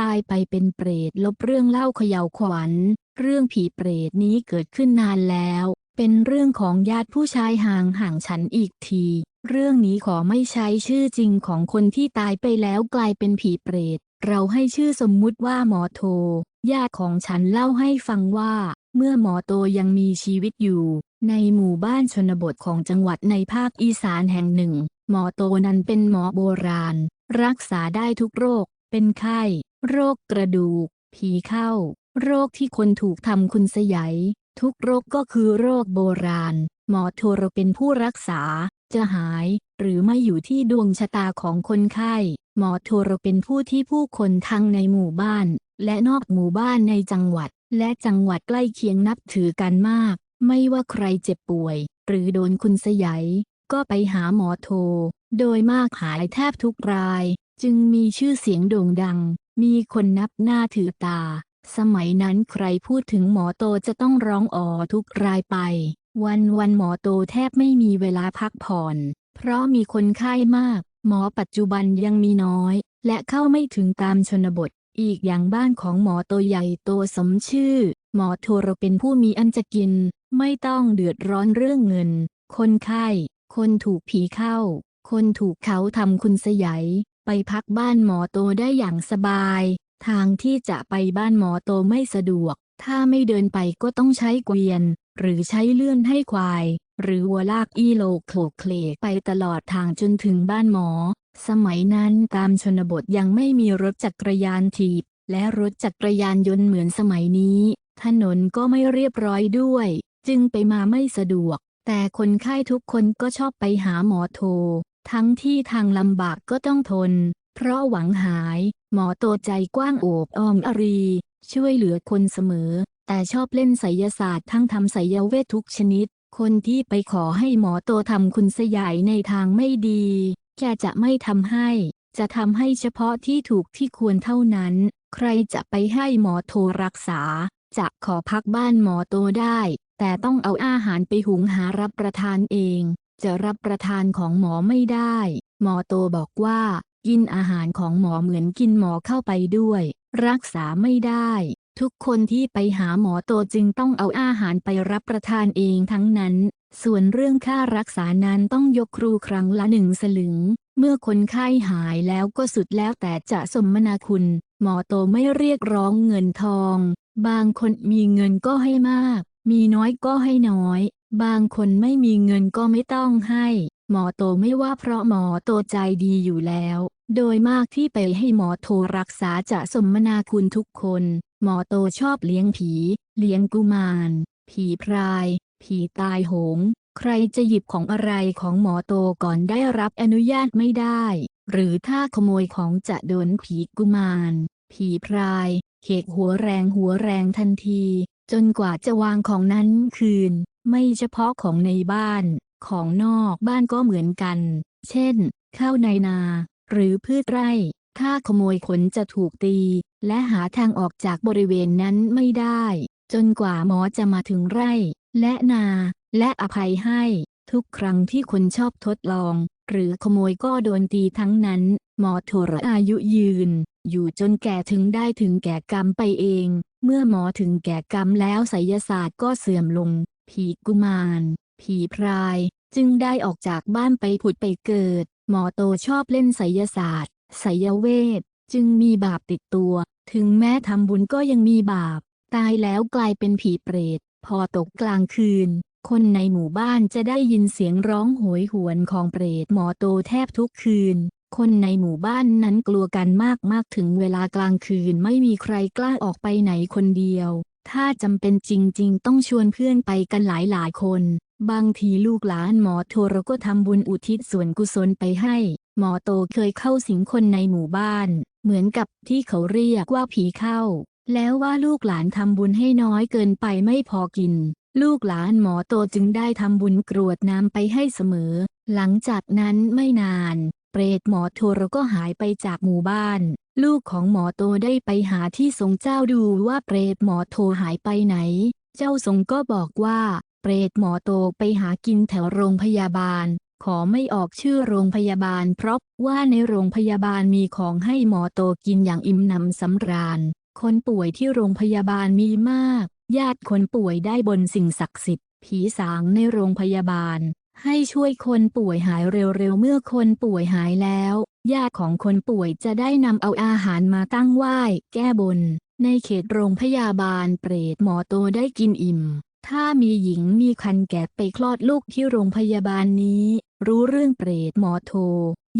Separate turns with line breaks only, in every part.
ตายไปเป็นเปรตลบเรื่องเล่าเขย่าวขวัญ เรื่องผีเปรตนี้เกิดขึ้นนานแล้ว เป็นเรื่องของญาติผู้ชายห่างห่างฉันอีกที เรื่องนี้ขอไม่ใช้ชื่อจริงของคนที่ตายไปแล้วกลายเป็นผีเปรต เราให้ชื่อสมมุติว่าหมอโท ญาติของฉันเล่าให้ฟังว่า เมื่อหมอโตยังมีชีวิตอยู่ ในหมู่บ้านชนบทของจังหวัดในภาคอีสานแห่งหนึ่ง หมอโตนั้นเป็นหมอโบราณ รักษาได้ทุกโรค เป็นไข้ โรคกระดูก ผีเข้า โรคที่คนถูกทำคุณสยายทุกโรคก็คือโรคโบราณ หมอโทรเป็นผู้รักษา จะหาย หรือไม่อยู่ที่ดวงชะตาของคนไข้ หมอโทรเป็นผู้ที่ผู้คนทั้งในหมู่บ้าน และนอกหมู่บ้านในจังหวัด และจังหวัดใกล้เคียงนับถือกันมาก ไม่ว่าใครเจ็บป่วย หรือโดนคุณสยายก็ไปหาหมอโท โดยมากหายแทบทุกราย จึงมีชื่อเสียงโด่งดัง มีคนนับหน้าถือตา สมัยนั้นใครพูดถึงหมอโตจะต้องร้องอ๋อทุกรายไป วันวันหมอโตแทบไม่มีเวลาพักผ่อน เพราะมีคนไข้มาก หมอปัจจุบันยังมีน้อย และเข้าไม่ถึงตามชนบท อีกอย่างบ้านของหมอโตใหญ่โตสมชื่อ หมอโทรเป็นผู้มีอันจะกิน ไม่ต้องเดือดร้อนเรื่องเงิน คนไข้ คนถูกผีเข้าคนถูกเขาทำคุณสยาย ไปพักบ้านหมอโตได้อย่างสบาย ทางที่จะไปบ้านหมอโตไม่สะดวก ถ้าไม่เดินไปก็ต้องใช้เกวียน หรือใช้เลื่อนให้ควาย หรือวัวลากอีโลโขกเคลกไปตลอดทางจนถึงบ้านหมอ สมัยนั้นตามชนบทยังไม่มีรถจักรยานถีบ และรถจักรยานยนต์เหมือนสมัยนี้ ถนนก็ไม่เรียบร้อยด้วย จึงไปมาไม่สะดวกแต่คนไข้ทุกคนก็ชอบไปหาหมอโท ทั้งที่ทางลำบากก็ต้องทน เพราะหวังหาย หมอโตใจกว้างโอบอ้อมอรี ช่วยเหลือคนเสมอ แต่ชอบเล่นไสยศาสตร์ทั้งทำไสยเวททุกชนิด คนที่ไปขอให้หมอโตทำคุณสยายในทางไม่ดี แกจะไม่ทำให้ จะทำให้เฉพาะที่ถูกที่ควรเท่านั้น ใครจะไปให้หมอโทรักษา จะขอพักบ้านหมอโตได้ แต่ต้องเอาอาหารไปหุงหารับประทานเอง จะรับประทานของหมอไม่ได้ หมอโตบอกว่า กินอาหารของหมอเหมือนกินหมอเข้าไปด้วย รักษาไม่ได้ ทุกคนที่ไปหาหมอโตจึงต้องเอาอาหารไปรับประทานเองทั้งนั้น ส่วนเรื่องค่ารักษานั้นต้องยกครูครั้งละหนึ่งสลึง เมื่อคนไข้หายแล้วก็สุดแล้วแต่จะสมนาคุณ หมอโตไม่เรียกร้องเงินทอง บางคนมีเงินก็ให้มาก มีน้อยก็ให้น้อย บางคนไม่มีเงินก็ไม่ต้องให้ หมอโตไม่ว่าเพราะหมอโตใจดีอยู่แล้ว โดยมากที่ไปให้หมอโทรักษาจะสมนาคุณทุกคน หมอโตชอบเลี้ยงผี เลี้ยงกุมาร ผีพราย ผีตายโหง ใครจะหยิบของอะไรของหมอโตก่อนได้รับอนุญาตไม่ได้ หรือถ้าขโมยของจะโดนผีกุมาร ผีพรายเขกหัวแรงหัวแรงทันที จนกว่าจะวางของนั้นคืน ไม่เฉพาะของในบ้าน ของนอกบ้านก็เหมือนกัน เช่น ข้าวในนา หรือพืชไร่ ถ้าขโมยขนจะถูกตี และหาทางออกจากบริเวณนั้นไม่ได้ จนกว่าหมอจะมาถึงไร่ และนา และอภัยให้ ทุกครั้งที่คนชอบทดลอง หรือขโมยก็โดนตีทั้งนั้น หมอโทรอายุยืน อยู่จนแก่ถึงได้ถึงแก่กรรมไปเองเมื่อหมอถึงแก่กรรมแล้วไสยศาสตร์ก็เสื่อมลง ผีกุมาร ผีพราย จึงได้ออกจากบ้านไปผุดไปเกิด หมอโตชอบเล่นไสยศาสตร์ไสยเวท จึงมีบาปติดตัว ถึงแม้ทำบุญก็ยังมีบาป ตายแล้วกลายเป็นผีเปรต พอตกกลางคืน คนในหมู่บ้านจะได้ยินเสียงร้องโหยหวนของเปรตหมอโตแทบทุกคืนคนในหมู่บ้านนั้นกลัวกันมากๆถึงเวลากลางคืนไม่มีใครกล้าออกไปไหนคนเดียว ถ้าจำเป็นจริง ๆ ต้องชวนเพื่อนไปกันหลายๆคน บางทีลูกหลานหมอโทรก็ทำบุญอุทิศส่วนกุศลไปให้ หมอโตเคยเข้าสิงคนในหมู่บ้าน เหมือนกับที่เขาเรียกว่าผีเข้า แล้วว่าลูกหลานทำบุญให้น้อยเกินไปไม่พอกิน ลูกหลานหมอโตจึงได้ทำบุญกรวดน้ำไปให้เสมอ หลังจากนั้นไม่นาน เปรตหมอโทรก็หายไปจากหมู่บ้าน ลูกของหมอโตได้ไปหาที่ทรงเจ้าดูว่าเปรตหมอโทหายไปไหน เจ้าทรงก็บอกว่า เปรตหมอโตไปหากินแถวโรงพยาบาล ขอไม่ออกชื่อโรงพยาบาล เพราะว่าในโรงพยาบาลมีของให้หมอโตกินอย่างอิ่มหนำสำราญ คนป่วยที่โรงพยาบาลมีมาก ญาติคนป่วยได้บนสิ่งศักดิ์สิทธิ์ ผีสางในโรงพยาบาลให้ช่วยคนป่วยหายเร็วๆ เมื่อคนป่วยหายแล้ว ญาติของคนป่วยจะได้นำเอาอาหารมาตั้งไหว้ แก้บน ในเขตโรงพยาบาลเปรตหมอโตได้กินอิ่ม ถ้ามีหญิงมีคันแก่ไปคลอดลูกที่โรงพยาบาลนี้ รู้เรื่องเปรตหมอโท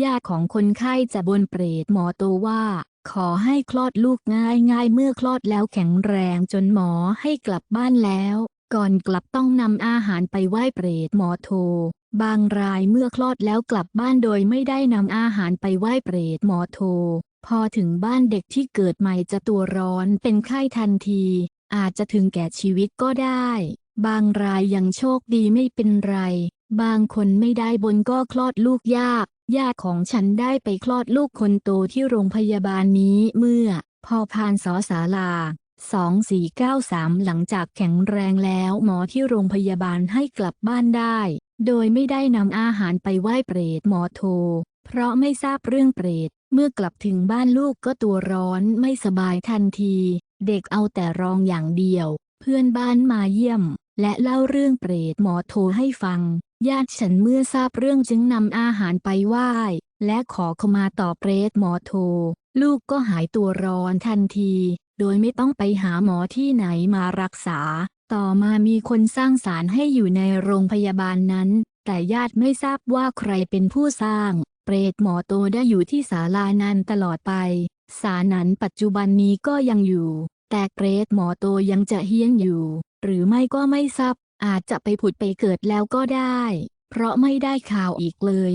ญาติของคนไข้จะบนเปรตหมอโตว่า ขอให้คลอดลูกง่ายง่ายเมื่อคลอดแล้วแข็งแรงจนหมอให้กลับบ้านแล้ว ก่อนกลับต้องนำอาหารไปไหว้เปรตหมอโท บางรายเมื่อคลอดแล้วกลับบ้านโดยไม่ได้นำอาหารไปไหว้เปรตหมอโท พอถึงบ้านเด็กที่เกิดใหม่จะตัวร้อนเป็นไข้ทันที อาจจะถึงแก่ชีวิตก็ได้ บางรายยังโชคดีไม่เป็นไร บางคนไม่ได้บนก็คลอดลูกยาก ญาติของฉันได้ไปคลอดลูกคนโตที่โรงพยาบาลนี้เมื่อ พอพานสอสาลา 2493 หลังจากแข็งแรงแล้วหมอที่โรงพยาบาลให้กลับบ้านได้ โดยไม่ได้นำอาหารไปไหว้เปรตหมอโทเพราะไม่ทราบเรื่องเปรต เมื่อกลับถึงบ้านลูกก็ตัวร้อนไม่สบายทันที เด็กเอาแต่ร้องอย่างเดียว เพื่อนบ้านมาเยี่ยม และเล่าเรื่องเปรตหมอโทให้ฟัง ญาติฉันเมื่อทราบเรื่องจึงนำอาหารไปไหว้ และขอขมาต่อเปรตหมอโทลูกก็หายตัวร้อนทันที โดยไม่ต้องไปหาหมอที่ไหนมารักษา ต่อมามีคนสร้างศาลให้อยู่ในโรงพยาบาลนั้น แต่ญาติไม่ทราบว่าใครเป็นผู้สร้าง เปรตหมอโตได้อยู่ที่ศาลานั้นตลอดไปศาลนั้นปัจจุบันนี้ก็ยังอยู่ แต่เปรตหมอโตยังจะเฮี้ยนอยู่ หรือไม่ก็ไม่ทราบอาจจะไปผุดไปเกิดแล้วก็ได้ เพราะไม่ได้ข่าวอีกเลย